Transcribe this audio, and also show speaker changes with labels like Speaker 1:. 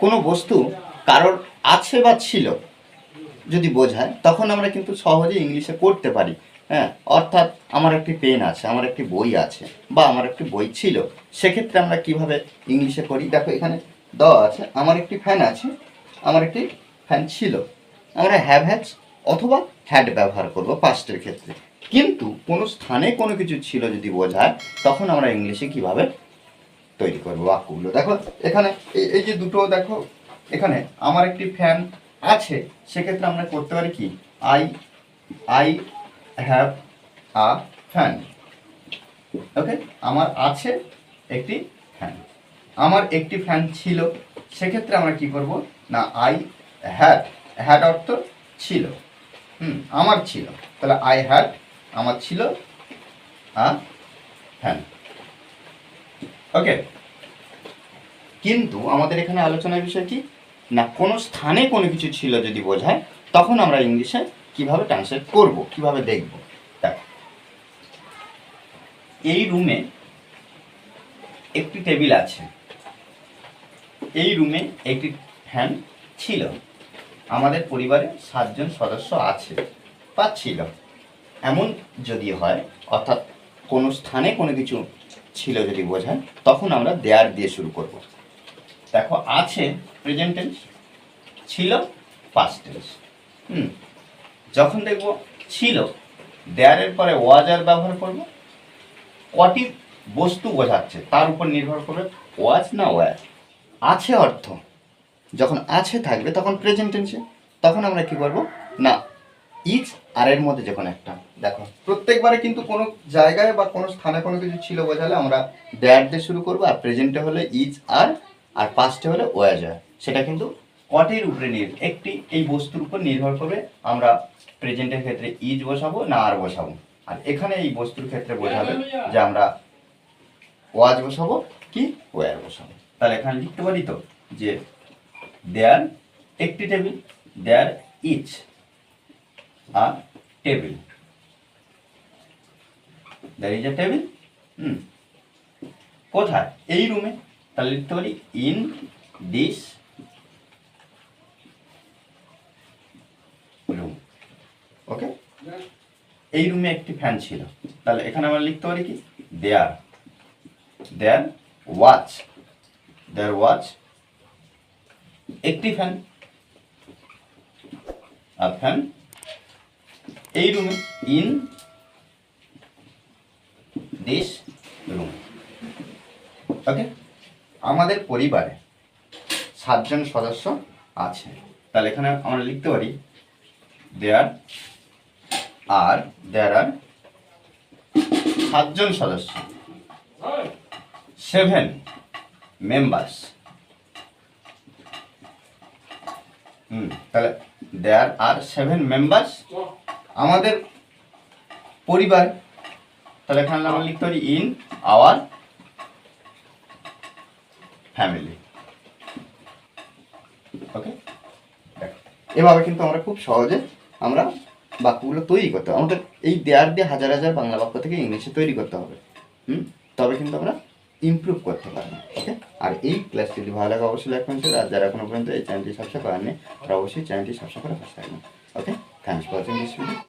Speaker 1: কোনো বস্তু কারোর আছে বা ছিল, যদি বোঝায়, তখন আমরা কিন্তু সহজে ইংলিশে করতে পারি। হ্যাঁ অর্থাৎ আমার একটি পেন আছে, আমার একটি বই আছে, বা আমার একটি বই ছিল, সেক্ষেত্রে আমরা কীভাবে ইংলিশে করি? দেখো, এখানে দেওয়া আছে, আমার একটি ফ্যান আছে, আমার একটি ফ্যান ছিল। আমরা হ্যাভ হ্যাজ অথবা হ্যাড ব্যবহার করব পাস্টের ক্ষেত্রে। কিন্তু কোনো স্থানে কোনো কিছু ছিল যদি বোঝায়, তখন আমরা ইংলিশে কীভাবে তৈরি করব বাক্যগুলো দেখো, এখানে এই যে দুটো, দেখো, এখানে আমার একটি ফ্যান আছে, সেক্ষেত্রে আমরা করতে পারি কি? I I have a fan okay আমার আছে একটি ফ্যান আমার একটি ফ্যান ছিল, সেক্ষেত্রে আমরা কি করব? না আই হ্যাড হ্যাড অর্থ ছিল। হুম, আমার ছিল। তাহলে আই হ্যাড আমার ছিল আ ফ্যান ওকে কিন্তু আমাদের এখানে আলোচনার বিষয় কি? না, কোনো স্থানে কোনো কিছু ছিল যদি বোঝায়, তখন আমরা ইংলিশে কীভাবে ট্রান্সলেট করব, কীভাবে দেখব? দেখো, এই রুমে একটি টেবিল আছে। এই রুমে একটি ফ্যান ছিল। আমাদের পরিবারে সাতজন সদস্য আছে বা ছিল। এমন যদি হয়, অর্থাৎ কোনো স্থানে কোনো কিছু ছিল যদি বোঝায়, তখন আমরা দেয়ার দিয়ে শুরু করব। দেখো, আছে প্রেজেন্ট টেন্স ছিল পাস্ট টেন্স হুম, যখন দেখব ছিল দেয়ারের পরে ওয়াজ আর ব্যবহার করব। কটি বস্তু বোঝাচ্ছে, তার উপর নির্ভর করবে ওয়াজ না ওয়াজ আছে অর্থ, যখন আছে থাকবে তখন প্রেজেন্ট টেন্সে তখন আমরা কি করব? না ইচ আর এর মধ্যে যে কোনো একটা। দেখো, প্রত্যেকবারে কিন্তু কোনো জায়গায় বা কোনো স্থানে কোনো কিছু ছিল বোঝালে আমরা দেয়ার দিয়ে শুরু করব, আর প্রেজেন্টে হলে ইজ আর আর পাস্টে হলে ওয়াজ আর সেটা কিন্তু কটের উপরে নির্ভর একটি এই বস্তুর উপর নির্ভর করবে আমরা প্রেজেন্টের ক্ষেত্রে ইজ বসাবো না আর বসাবো। আর এখানে এই বস্তুর ক্ষেত্রে বোঝাবে যে আমরা ওয়াজ বসাবো কি ওয়ার বসাবো। তাহলে এখানে লিখতে পারি তো যে দেয়ার একটি table there is R table There is a table hmm. কোথায়? এই রুমে তাহলে লিখতে পারি ইন দিস রুম ওকে এই রুমে একটি ফ্যান ছিল। তাহলে এখানে আমরা লিখতে পারি কি? There there watch there watch একটি ফ্যান আর ফ্যান এই রুমে ইন দিস রুম ওকে আমাদের পরিবারে সাতজন সদস্য আছে। তাহলে এখানে আমরা লিখতে পারি দেয়ার আর দেয়ার আর সাতজন সদস্য। সেভেন মেম্বার্স হুম, তাহলে দেয়ার আর সেভেন মেম্বার্স আমাদের পরিবার। তাহলে এখানে আমরা লিখতে পারি ইন আওয়ার ফ্যামিলি ওকে এভাবে কিন্তু আমরা খুব সহজে আমরা বাক্যগুলো তৈরি করতে হবে আমাদের এই দেয়ার দিয়ে হাজার হাজার বাংলা বাক্য থেকে ইংলিশে তৈরি করতে হবে। হুম? তবে কিন্তু আমরা ইমপ্রুভ করতে পারব। ওকে আর এই ক্লাস যদি ভালো লাগে, অবশ্যই লাইক করুন আর যারা এখনও পর্যন্ত এই চ্যানেলটি সাবস্ক্রাইব করেননি, তারা অবশ্যই চ্যানেলটি সাবস্ক্রাইব করে পাশে থাকবেন। Okay thanks for watching this